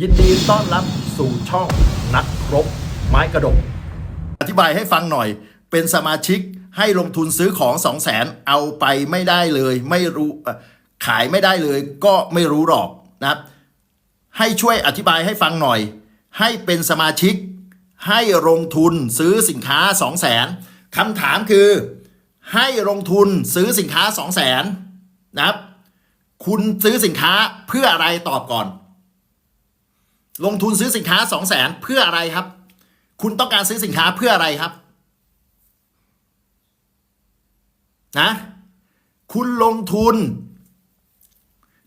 ยินดีต้อนรับสู่ช่องนักรบไม้กระดก อธิบายให้ฟังหน่อย เป็นสมาชิกให้ลงทุนซื้อของ2 0 0แสนเอาไปไม่ได้เลย ไม่รู้ขายไม่ได้เลย ก็ไม่รู้หรอกนะครับ ให้ช่วยอธิบายให้ฟังหน่อย ให้เป็นสมาชิก ให้ลงทุนซื้อสินค้า2 0 0แสนคำถามคือ ให้ลงทุนซื้อสินค้า2 0 0แสนนะครับ คุณซื้อสินค้าเพื่ออะไรตอบก่อน ลงทุนซื้อสินค้า2 0 0แสนเพื่ออะไรครับ คุณต้องการซื้อสินค้าเพื่ออะไรครับ นะ คุณลงทุน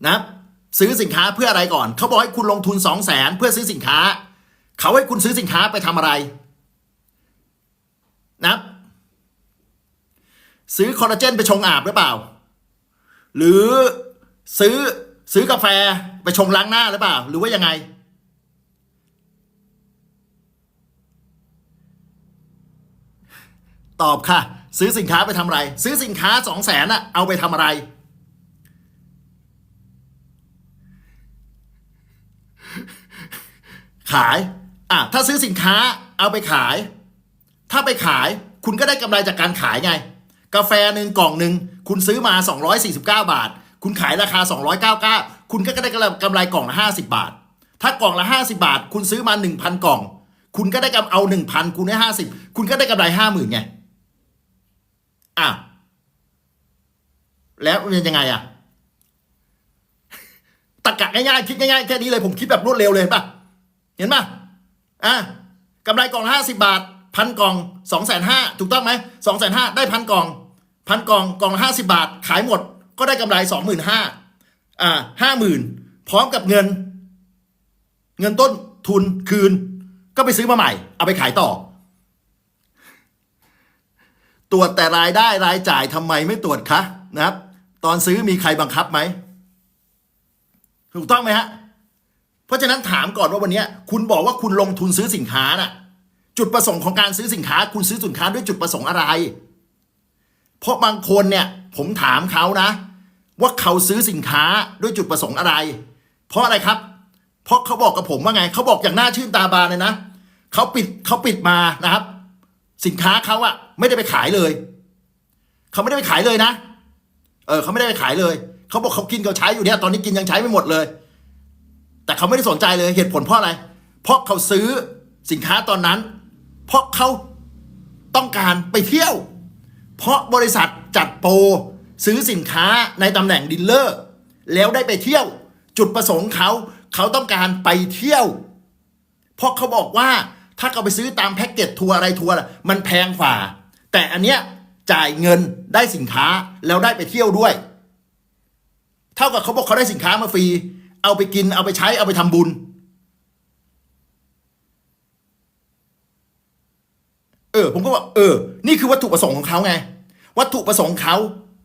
นะ ซื้อสินค้าเพื่ออะไรก่อน เขาบอกให้คุณลงทุนสองแสนเพื่อซื้อสินค้า เขาให้คุณซื้อสินค้าไปทำอะไร นะ ซื้อคอลลาเจนไปชงอาบหรือเปล่า หรือซื้อซื้อกาแฟไปชงล้างหน้าหรือเปล่า หรือว่ายังไง ตอบค่ะ ซื้อสินค้าไปทำอะไร ซื้อสินค้าสองแสนอะเอาไปทำอะไร ขายอะถ้าซื้อสินค้าเอาไปขาย ถ้าไปขายคุณก็ได้กำไรจากการขายไง กาแฟหนึ่งกล่องหนึ่งคุณซื้อมา 249 บาท คุณขายราคา 299 คุณก็ได้กำไรกล่องละ50 บาท ถ้ากล่องละ 50 บาท คุณซื้อมา 1,000 กล่อง คุณก็ได้กำเอา 1,000 คูณได้50 คุณก็ได้กำไร 50,000ไง อะแล้วมันยังไงอะตะกะง่ายๆคิดง่ายๆแค่นี้เลยผมคิดแบบรวดเร็วเลยเห็นปะเห็นป่ะอะกำไรกล่องห้าสิบาทพันกล่องสองแสนห้าถูกต้องไหมสองแสนห้าได้พันกล่องพันกล่องกล่องห้าสิบาท ขายหมด ก็ได้กำไรสองหมื่นห้าอ่าห้าหมื่นพร้อมกับเงิน เงินต้นทุนคืน ก็ไปซื้อมาใหม่ เอาไปขายต่อ ตรวจแต่รายได้รายจ่ายทำไมไม่ตรวจคะนะครับ ตอนซื้อมีใครบังคับไหมถูกต้องไหมฮะเพราะฉะนั้นถามก่อนว่าวันนี้คุณบอกว่าคุณลงทุนซื้อสินค้าน่ะ จุดประสงค์ของการซื้อสินค้า คุณซื้อสินค้าด้วยจุดประสงค์อะไร เพราะบางคนเนี่ยผมถามเขานะ ว่าเขาซื้อสินค้าด้วยจุดประสงค์อะไร เพราะอะไรครับ เพราะเขาบอกกับผมว่าไงเขาบอกอย่างน่าชื่นตาบานเลยนะเขาปิดเขาปิดมานะครับ สินค้าเขาอะไม่ได้ไปขายเลยเขาไม่ได้ไปขายเลยนะ เออเขาไม่ได้ไปขายเลยเขาบอกเขากินเขาใช้อยู่เนี่ยตอนนี้กินยังใช้ไม่หมดเลย แต่เขาไม่ได้สนใจเลยเหตุผลเพราะอะไร เพราะเขาซื้อสินค้าตอนนั้น เพราะเขาต้องการไปเที่ยว เพราะบริษัทจัดโปรซื้อสินค้าในตำแหน่งดีลเลอร์ แล้วได้ไปเที่ยว จุดประสงค์เขาเขาต้องการไปเที่ยว เพราะเขาบอกว่า ถ้าเขาไปซื้อตามแพ็กเกจทัวร์อะไรทัวร์มันแพงฝ่า แต่อันเนี้ยจ่ายเงินได้สินค้าแล้วได้ไปเที่ยวด้วย เท่ากับเขาบอกเขาได้สินค้ามาฟรี เอาไปกินเอาไปใช้เอาไปทำบุญ เออ ผมก็บอกเออ นี่คือวัตถุประสงค์ของเขาไง วัตถุประสงค์เขา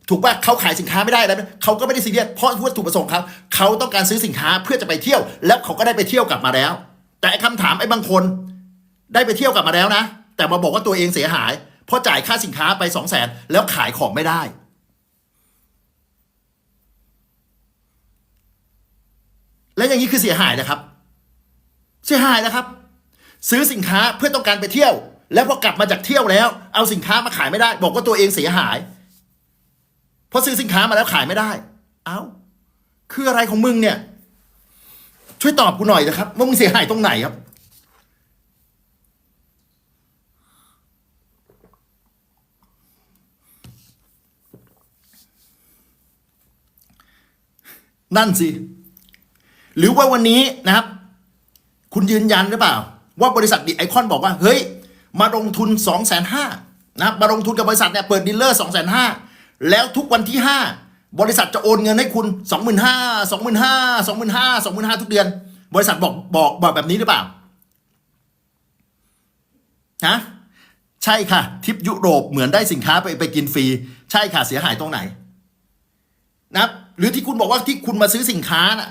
ถูกป่ะเขาขายสินค้าไม่ได้แล้วเขาก็ไม่ได้ซีเรียสเพราะวัตถุประสงค์เขาเขาต้องการซื้อสินค้าเพื่อจะไปเที่ยว แล้วเขาก็ได้ไปเที่ยวกลับมาแล้ว แต่ไอ้คำถามไอ้บางคน ได้ไปเที่ยวกลับมาแล้วนะ แต่มาบอกว่าตัวเองเสียหาย เพราะจ่ายค่าสินค้าไปสองแสนแล้วขายของไม่ได้ แล้วอย่างนี้คือเสียหายนะครับ เสียหายนะครับ ซื้อสินค้าเพื่อต้องการไปเที่ยว แล้วพอกลับมาจากเที่ยวแล้ว เอาสินค้ามาขายไม่ได้ บอกว่าตัวเองเสียหาย เพราะซื้อสินค้ามาแล้วขายไม่ได้ เอ้าคืออะไรของมึงเนี่ย ช่วยตอบกูหน่อยนะครับว่ามึงเสียหายตรงไหนครับ นั่นสิ หรือว่าวันนี้นะครับ คุณยืนยันหรือเปล่า ว่าบริษัทดิไอคอนบอกว่า เฮ้ย มาลงทุน2องแสนห้านะมาลงทุนกับบริษัทเนี่ยเปิดดีลเลอร์สองแสนห้าแล้วทุกวันที่ห้าบริษัทจะโอนเงินให้คุณสองหมื่นห้าสองหมื่นห้าสองหมื่นห้าสองหมื่นห้าทุกเดือน บริษัทบอกบอกบอกแบบนี้หรือเปล่าฮะใช่ค่ะทริปยุโรปเหมือนได้สินค้าไปไปกินฟรี ใช่ค่ะเสียหายตรงไหนนะครับ หรือที่คุณบอกว่าที่คุณมาซื้อสินค้าน่ะ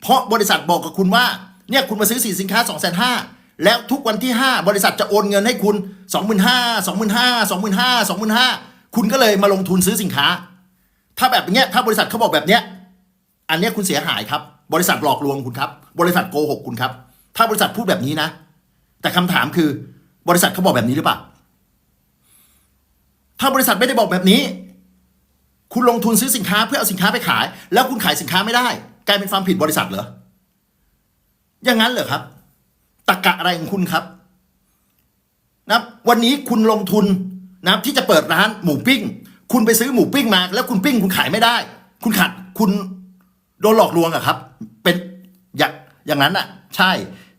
เพราะบริษัทบอกกับคุณว่าเนี่ยคุณมาซื้อสินค้า2องแสนห้าแล้วทุกวันที่ 5 บริษัทจะโอนเงินให้คุณ 2 5 0 0 0 2 5 0 0 0 2 5 0 0 2 5 0 0 คุณก็เลยมาลงทุนซื้อสินค้า ถ้าแบบเนี้ยถ้าบริษัทเขาบอกแบบเนี้ยอันเนี้ยคุณเสียหายครับ บริษัทหลอกลวงคุณครับ บริษัทโกหกคุณครับ ถ้าบริษัทพูดแบบนี้นะ แต่คำถามคือบริษัทเขาบอกแบบนี้หรือเปล่า ถ้าบริษัทไม่ได้บอกแบบนี้ คุณลงทุนซื้อสินค้าเพื่อเอาสินค้าไปขาย แล้วคุณขายสินค้าไม่ได้ กลายเป็นความผิดบริษัทเหรออย่างนั้นเหรอครับตะกะอะไรของคุณครับนะครับวันนี้คุณลงทุนนะที่จะเปิดร้านหมูปิ้ง คุณไปซื้อหมูปิ้งมา แล้วคุณปิ้งคุณขายไม่ได้ คุณขัดคุณโดนหลอกลวงอะครับ เป็นอย่างอย่างนั้นอะใช่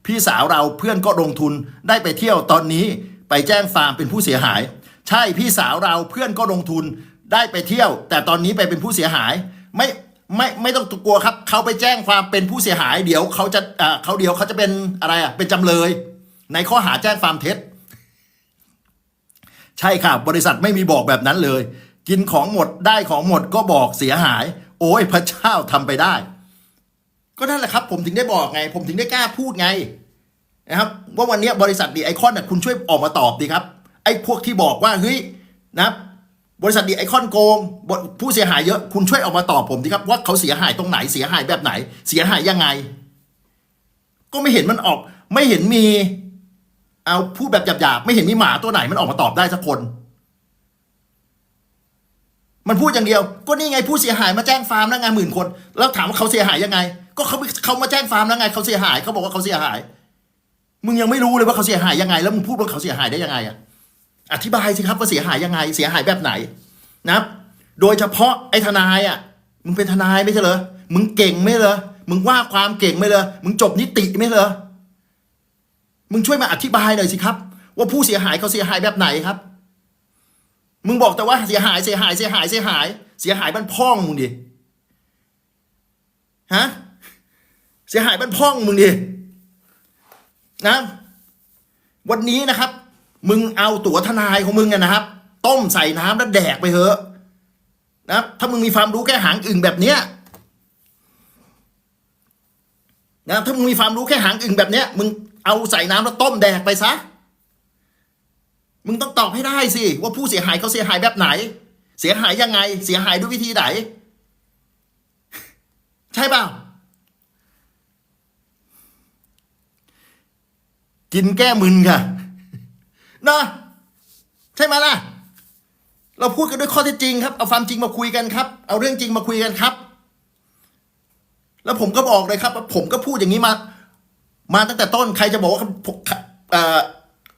พี่สาวเราเพื่อนก็ลงทุนได้ไปเที่ยวตอนนี้ไปแจ้งฟาร์มเป็นผู้เสียหาย ใช่พี่สาวเราเพื่อนก็ลงทุน ได้ไปเที่ยว แต่ตอนนี้ไปเป็นผู้เสียหายไม่ไม่ไม่ต้องกลัวครับ เขาไปแจ้งความเป็นผู้เสียหาย เดี๋ยวเขาจะอ่าเขาเดี๋ยวเขาจะเป็นอะไรอะเป็นจำเลย ในข้อหาแจ้งฟามเท็จ ใช่ค่ะบริษัทไม่มีบอกแบบนั้นเลย กินของหมดได้ของหมดก็บอกเสียหาย โอ้ยพระเจ้าทำไปได้ ก็นั่นแหละครับ ผมถึงได้บอกไง ผมถึงได้กล้าพูดไงนะครับว่าวันนี้บริษัทดีไอคอนน่ะคุณช่วยออกมาตอบดีครับ ไอ้พวกที่บอกว่าเฮ้ยนะครับ บริษัทดีไอคอนโกงผู้เสียหายเยอะคุณช่วยออกมาตอบผมดีครับว่าเขาเสียหายตรงไหนเสียหายแบบไหน เสียหายยังไง ก็ไม่เห็นมันออก ไม่เห็นมี เอาพูดแบบหยาบๆไม่เห็นมีหมาตัวไหนมันออกมาตอบได้สักคน มันพูดอย่างเดียว ก็นี่ไงผู้เสียหายมาแจ้งฟาร์มแล้วไงหมื่นคน แล้วถามว่าเขาเสียหายยังไง ก็เขาเขามาแจ้งฟาร์มแล้วไงเขาเสียหายเขาบอกว่าเขาเสียหาย มึงยังไม่รู้เลยว่าเขาเสียหายยังไง แล้วมึงพูดว่าเขาเสียหายได้ยังไงอะ อธิบายสิครับว่าเสียหายยังไง เสียหายแบบไหนนะครับ โดยเฉพาะไอ้ทนายอะ มึงเป็นทนายไม่ใช่เหรอ มึงเก่งไหมเหรอ มึงว่าความเก่งไหมเหรอ มึงจบนิติไหมเหรอ มึงช่วยมาอธิบายหน่อยสิครับ ว่าผู้เสียหายเขาเสียหายแบบไหนครับ มึงบอกแต่ว่าเสียหายเสียหายเสียหายเสียหาย เสียหายบ้านพ่องมึงดิ ฮะ เสียหายบ้านพ่องมึงดิ นะ วันนี้นะครับ มึงเอาตั๋วทนายของมึงนะครับ ต้มใส่น้ำแล้วแดกไปเถอะนะถ้ามึงมีความรู้แค่หางอึ่งแบบเนี้ยนะถ้ามึงมีความรู้แค่หางอึ่งแบบเนี้ยมึงเอาใส่น้ำแล้วต้มแดกไปซะมึงต้องตอบให้ได้สิ ว่าผู้เสียหายเขาเสียหายแบบไหน เสียหายยังไง เสียหายด้วยวิธีไหน ใช่เปล่ากินแก้มึนค่ะ นะใช่ไหมล่ะ เราพูดกันด้วยข้อเท็จจริงครับ เอาความจริงมาคุยกันครับ เอาเรื่องจริงมาคุยกันครับ แล้วผมก็บอกเลยครับว่าผมก็พูดอย่างนี้มา มาตั้งแต่ต้นใครจะบอกว่าผม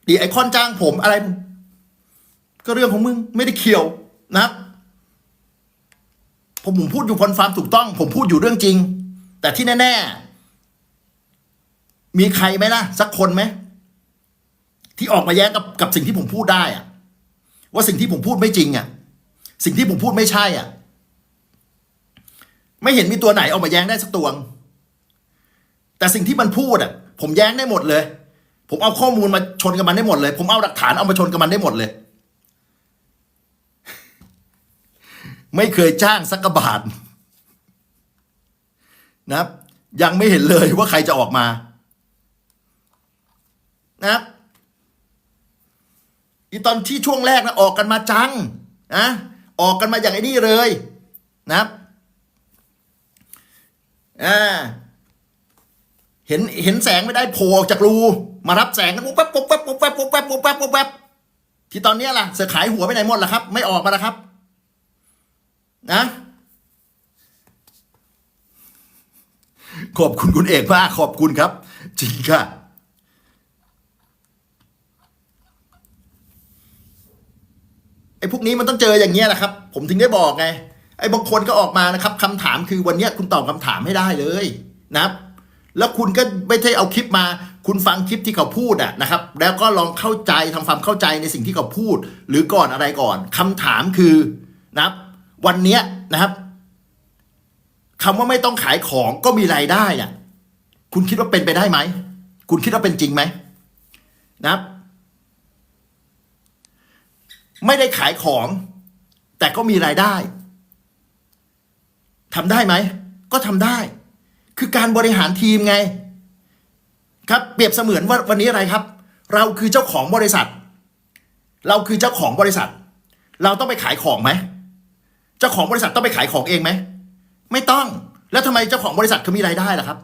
ดีไอคอนจ้างผมอะไร ก็เรื่องของมึงไม่ได้เกี่ยวนะครับผมผมพูดอยู่บนความถูกต้อง ผมพูดอยู่เรื่องจริง แต่ที่แน่ ๆ มีใครไหมล่ะ สักคนไหม ที่ออกมาแย้งกับกับสิ่งที่ผมพูดได้อะว่าสิ่งที่ผมพูดไม่จริงอะสิ่งที่ผมพูดไม่ใช่อะไม่เห็นมีตัวไหนออกมาแย้งได้สักตัวง แต่สิ่งที่มันพูดอะผมแย้งได้หมดเลย ผมเอาข้อมูลมาชนกับมันได้หมดเลย ผมเอาหลักฐานเอามาชนกับมันได้หมดเลย ไม่เคยจ้างสักกระบาทนะครับยังไม่เห็นเลยว่าใครจะออกมา นะครับ อีตอนที่ช่วงแรกนะออกกันมาจังนะออกกันมาอย่างไอ้นี่เลยนะครับอ่าเห็นเห็นแสงไม่ได้โผล่ออกจากรูมารับแสงกันปุ๊บแป๊บปุ๊บแป๊บปุ๊บแป๊บปุ๊บแป๊บปุ๊บแป๊บปุ๊บแป๊บที่ตอนนี้ล่ะเสือขายหัวไปไหนหมดล่ะครับ ไม่ออกมาแล้วครับ นะ ขอบคุณคุณเอกมากขอบคุณครับ จริงค่ะ ไอ้พวกนี้มันต้องเจออย่างเงี้ยแหละครับ ผมถึงได้บอกไง ไอ้บางคนก็ออกมานะครับคำถามคือวันเนี้ยคุณตอบคำถามให้ได้เลยนะครับ แล้วคุณก็ไม่ใช่เอาคลิปมา คุณฟังคลิปที่เขาพูดอะนะครับ แล้วก็ลองเข้าใจทำความเข้าใจในสิ่งที่เขาพูด หรือก่อนอะไรก่อนคำถามคือนะครับ วันเนี้ยนะครับคำว่าไม่ต้องขายของก็มีรายได้อะคุณคิดว่าเป็นไปได้ไหม คุณคิดว่าเป็นจริงไหมนะครับ ไม่ได้ขายของ แต่ก็มีรายได้ทำได้ไหม ก็ทำได้ คือการบริหารทีมไง ครับเปรียบเสมือนว่าวันนี้อะไรครับ เราคือเจ้าของบริษัท เราคือเจ้าของบริษัท เราต้องไปขายของไหมเจ้าของบริษัทต้องไปขายของเองไหมไม่ต้อง แล้วทำไมเจ้าของบริษัทเขามีรายได้ล่ะครับ